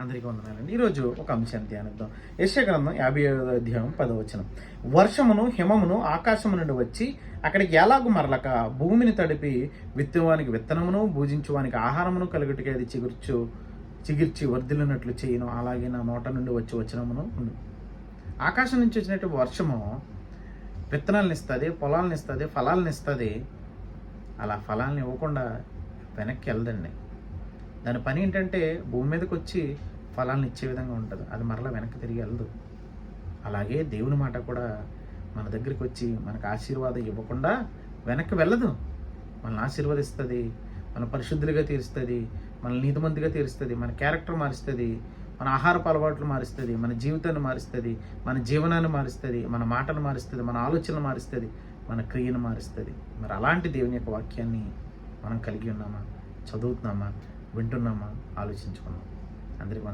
అందరికీ వందనాలండి. ఈరోజు ఒక అంశాన్ని ధ్యానిద్దాం. యశగ్రంథం యాభై ఐదో అధ్యాయం పదవచనం వర్షమును హిమమును ఆకాశము నుండి వచ్చి అక్కడికి ఎలాగు మరలక భూమిని తడిపి విత్తవానికి విత్తనమును భూజించువానికి ఆహారమును కలుగుటికి అది చిగుర్చు చిగిర్చి వర్ధిల్లినట్లు చేయను. అలాగే నా నోట నుండి వచ్చి వచనమును ఉండు. ఆకాశం నుంచి వచ్చినట్టు వర్షము విత్తనాలను ఇస్తుంది పొలాలను ఇస్తుంది ఫలాలను ఇస్తుంది. అలా ఫలాలను ఇవ్వకుండా వెనక్కి వెళ్ళదండి. దాని పని ఏంటంటే భూమి మీదకి వచ్చి ఫలాలను ఇచ్చే విధంగా ఉంటుంది. అది మరలా వెనక్కి తిరిగి వెళ్ళదు. అలాగే దేవుని మాట కూడా మన దగ్గరికి వచ్చి మనకు ఆశీర్వాదం ఇవ్వకుండా వెనక్కి వెళ్ళదు. మనల్ని ఆశీర్వదిస్తుంది మన పరిశుద్ధులుగా తీరుస్తుంది మన నీతిమంతిగా తీరుస్తుంది మన క్యారెక్టర్ మారుస్తుంది మన ఆహారపు అలవాట్లు మారుస్తుంది మన జీవితాన్ని మారుస్తుంది మన జీవనాన్ని మారుస్తుంది మన మాటను మారుస్తుంది మన ఆలోచనలు మారుస్తుంది మన క్రియను మారుస్తుంది. మరి అలాంటి దేవుని యొక్క వాక్యాన్ని మనం కలిగి ఉన్నామా? చదువుతున్నామా? వింటున్నామా? ఆలోచించుకున్నాం అందరికీ